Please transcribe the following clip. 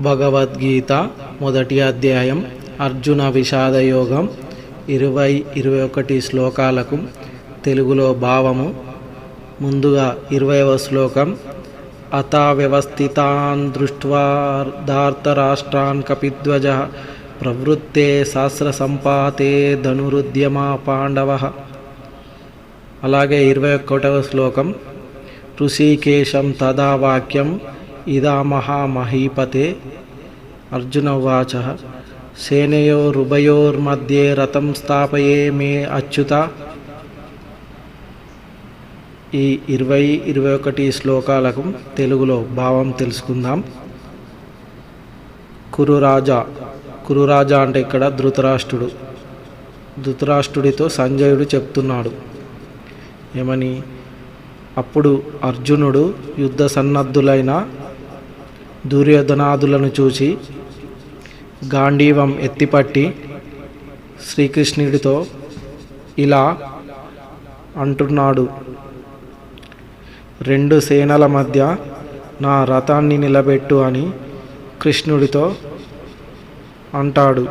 భగవద్గీత మొదటి అధ్యాయం అర్జున విషాదయోగం ఇరవై ఇరవై ఒకటి శ్లోకాలకు తెలుగులో భావము. ముందుగా ఇరవైవ శ్లోకం అత వ్యవస్థితాన్ దృష్ట్వా కపిధ్వజ ప్రవృత్తే శాస్త్ర సంపాతే ధనురుద్యమా పాండవ. అలాగే ఇరవై ఒకటవ శ్లోకం ఋషికేశం తదా వాక్యం ఇదా మహామహీపతే. అర్జున ఉచ సేనయోరుభయోర్మధ్యే రథం స్థాపయే మే అచ్యుత. ఈ ఇరవై ఇరవై ఒకటి శ్లోకాలకు తెలుగులో భావం తెలుసుకుందాం. కురురాజా కురురాజా అంటే ఇక్కడ ధృతరాష్ట్రుడు. ధృతరాష్ట్రుడితో సంజయుడు చెప్తున్నాడు. ఏమని? అప్పుడు అర్జునుడు యుద్ధ సన్నద్ధులైన దుర్యోధనాదులను చూసి గాంధీవం ఎత్తిపట్టి శ్రీకృష్ణుడితో ఇలా అంటున్నాడు. రెండు సేనల మధ్య నా రథాన్ని నిలబెట్టు అని కృష్ణుడితో అంటాడు.